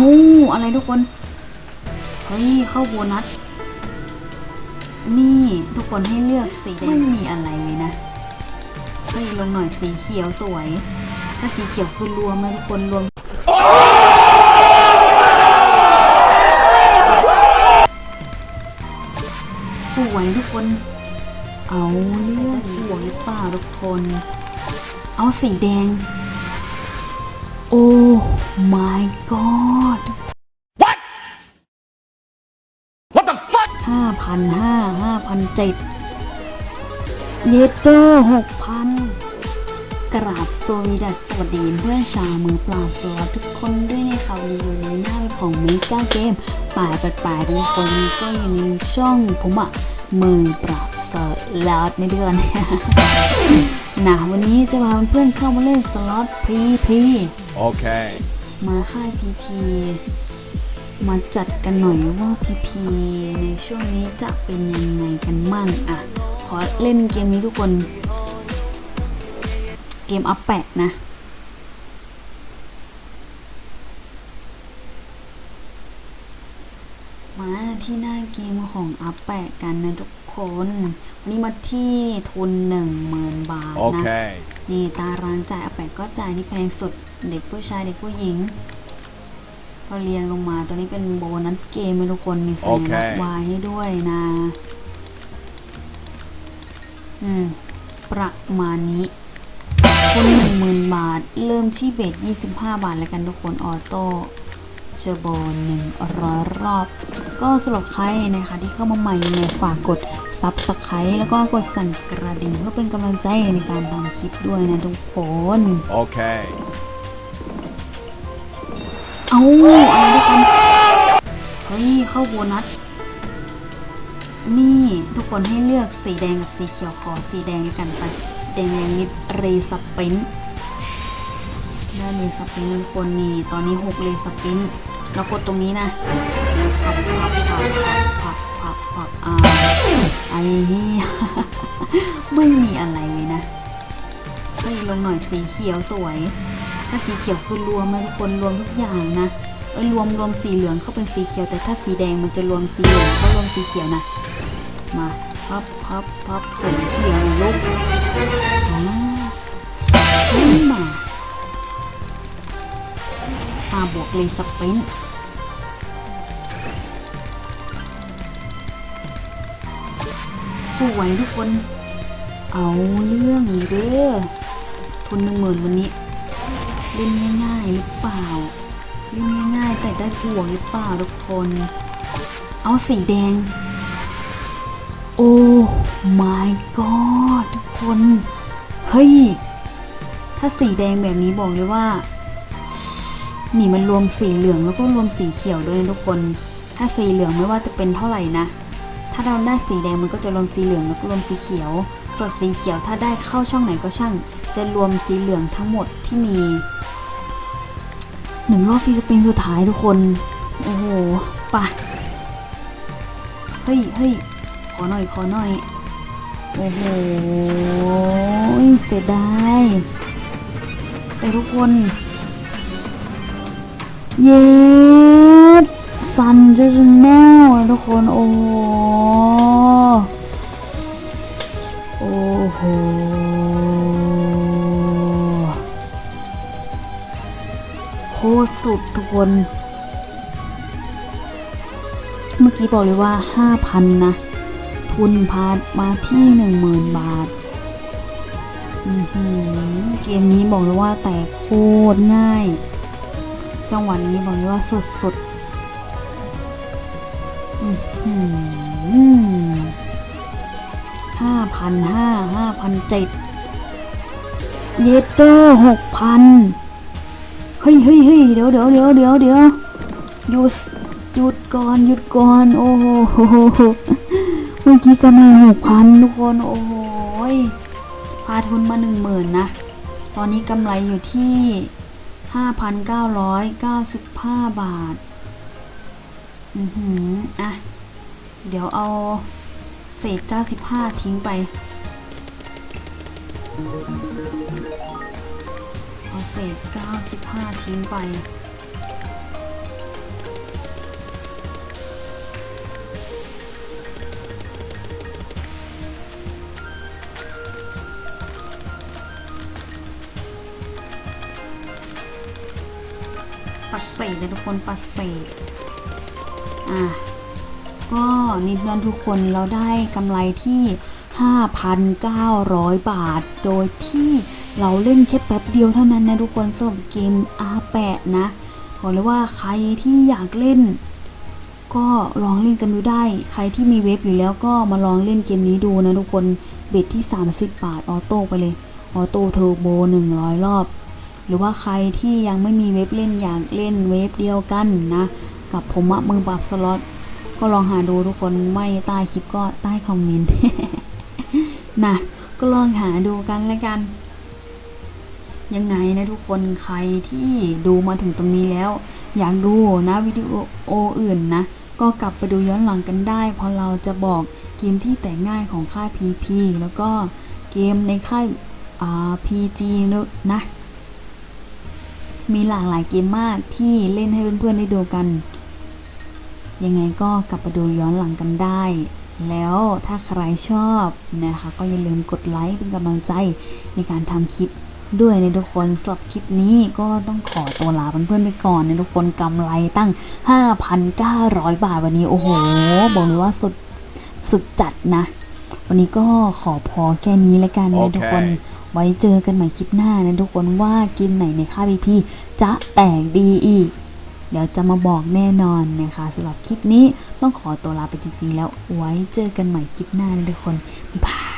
เอาอะไรทุกคน เฮ้ย เข้าโบนัส นี่ทุกคนให้เลือกสีไม่มีอะไรเลยนะ เฮ้ย ลงหน่อยสีเขียวสวย ถ้าสีเขียวคือรวมนะทุกคนรวม สวยทุกคน เอาเลือกห่วงหรือเปล่าทุกคน เอาสีแดงโอ้ my god เจ็ดเยเตอร์หกพันกราบสวีดัสสวัสดีเพื่อนชาวมือปราบสวัสดีทุกคนด้วยในข่าวรีวิวในหน้าเว็บของเมกาเกมป่ายปัดป่ายทุกคนก็อยู่ในช่องผมอะมือปราบสล็อตในเดือนนะวันนี้จะพาเพื่อนๆเข้ามาเล่นสล็อตพีพี Okay. มาค่ายพีพี มาจัดกันหน่อยว่าพีพีในช่วงนี้จะเป็นยังไงกันมั่งอะ ขอเล่นเกมนี้ทุกคน เกมอัพแปะนะมาที่หน้าเกมของอัพแปะกันนะทุกคน วันนี้มาที่ทุนหนึ่งหมื่นบาทนะ Okay. นี่ตารางจ่ายอาแปะก็จ่ายที่แพงสุด เด็กผู้ชายเด็กผู้หญิง ก็เรียงลงมา ตัวนี้เป็นโบนัสเกมให้ทุกคน มีสัญลักษณ์โอเควายให้ด้วยนะ อืม ประมาณนี้คนหนึ่งหมื่นบาท เริ่มที่เบสยี่สิบห้าบาทแล้วกันทุกคน ออโต้เชอร์โบหนึ่งร้อยรอบ ก็สำหรับใครนะคะที่เข้ามาใหม่ยังไงฝากกดซับสไครต์แล้วก็กดสั่นกระดิ่งเพื่อเป็นกำลังใจในการทำคลิปด้วยนะทุกคน Okay. เอาอะไรด้วยกันเฮ้ยเข้าโบนัส นี่ทุกคนให้เลือกสีแดงกับสีเขียวขอสีแดงกันไป สีแดงอย่างนี้เรสปินได้เรสปินทุกคนนี่ตอนนี้หกเรสปินเรากดตรงนี้นะพับพับพับพับพับพับอ่าไอ้ไม่มีอะไรเลยนะเฮ้ยลงหน่อยสีเขียวสวย ถ้าสีเขียวคือรวมนะทุกคนรวมทุกอย่างนะเอ้ยรวมรวมสีเหลืองเข้าเป็นสีเขียว แต่ถ้าสีแดงมันจะรวมสีเหลืองเข้ารวมสีเขียวนะมาพับพับพับสีเขียวลูกอ่าขึ้นมาอาบวกเลยสปรินสวยทุกคน เอาเรื่องเด้อทุนหนึ่งหมื่นวันนี้ ล่นง่ายๆหรือเปล่าเล่นง่ายๆ แต่ได้บวกหรือเปล่าทุกคน เอาสีแดง โอ้ my god ทุกคน เฮ้ย ถ้าสีแดงแบบนี้บอกเลยว่า นี่มันรวมสีเหลืองแล้วก็รวมสีเขียวด้วยนะทุกคน ถ้าสีเหลืองไม่ว่าจะเป็นเท่าไหร่นะ ถ้าเราได้สีแดงมันก็จะรวมสีเหลืองแล้วก็รวมสีเขียว ส่วนสีเขียวถ้าได้เข้าช่องไหนก็ช่าง จะรวมสีเหลืองทั้งหมดที่มี หนึ่งรอบฟรีสปริงสุดท้ายทุกคน โอ้โหปะเฮ้ยเฮ้ยขอหน่อย ขอหน่อย โอ้โหเสียดายแต่ทุกคน เย็ดซันเจชแนลทุกคน โอ้โห โอ้โห คตรสุดทุกคน เมื่อกี้บอกเลยว่า 5,000 นะ ทุนพามาที่ 10,000 บาทเกมนี้บอกเลยว่าแต่โคตรง่าย จังหวะนี้บอกเลยว่าสุดๆอือหือห้าพันห้าห้าพันเจ็ดเยเตอร์หกพัน เฮ้ยเฮ้ยเฮ้ยเดี๋ยวเดี๋ยวเดี๋ยวเดี๋ยวเดี๋ยวหยุดหยุดก่อนหยุดก่อนโอ้โหเมื่อกี้กำไรหกพันทุกคนโอ้โหยพาทุนมาหนึ่งหมื่นนะ ตอนนี้กำไรอยู่ที่5,995บาท อือหืออะ เดี๋ยวเอาเศษ95ทิ้งไป เอาเศษ95 ทิ้งไป ปัดเศษเลยทุกคนปัดเศษอะก็นิดนันทุกคนเราได้กำไรที่ 5,900 บาท โดยที่ เราเล่นแค่แป๊บเดียวเท่านั้นนะทุกคนสำหรับเกม R8 นะบอกเลยว่าใครที่อยากเล่น ก็ลองเล่นกันดูได้ ใครที่มีเว็บอยู่แล้วก็มาลองเล่นเกมนี้ดูนะทุกคนเบ็ดที่ 30 บาทออโต้ไปเลยออโต้เทอร์โบ100 รอบ หรือว่าใครที่ยังไม่มีเว็บเล่นอยากเล่นเว็บเดียวกันนะ กับผมอะมือปราบสล็อตก็ลองหาดูทุกคนไม่ใต้คลิปก็ใต้คอมเมนต์นะก็ลองหาดูกันแล้วกัน ยังไงนะทุกคนใครที่ดูมาถึงตรงนี้แล้ว อยากดูนะวิดีโออื่นนะ ก็กลับไปดูย้อนหลังกันได้ เพราะเราจะบอกเกมที่แต่งง่ายของค่าย PP แล้วก็เกมในค่าย RPG นะ มีหลากหลายเกมมากที่เล่นให้เพื่อนๆได้ดูกัน ยังไงก็กลับไปดูย้อนหลังกันได้ แล้วถ้าใครชอบนะคะ ก็อย่าลืมกดไลค์เป็นกำลังใจในการทำคลิป ด้วยในทุกคนสำหรับคลิปนี้ก็ต้องขอตัวลาเพื่อนๆไปก่อนในทุกคนกำไรตั้ง 5,900 บาทวันนี้โอ้โห บอกเลยว่าสุดสุดจัดนะ วันนี้ก็ขอพอแค่นี้แล้วกันนะโอเคทุกคนไว้เจอกันใหม่คลิปหน้านะทุกคนว่าเกมไหนในค่ายพีพีจะแตกดีอีก เดี๋ยวจะมาบอกแน่นอนนะคะสำหรับคลิปนี้ต้องขอตัวลาไปจริงๆ แล้วไว้เจอกันใหม่คลิปหน้านะทุกคนบ๊ายบาย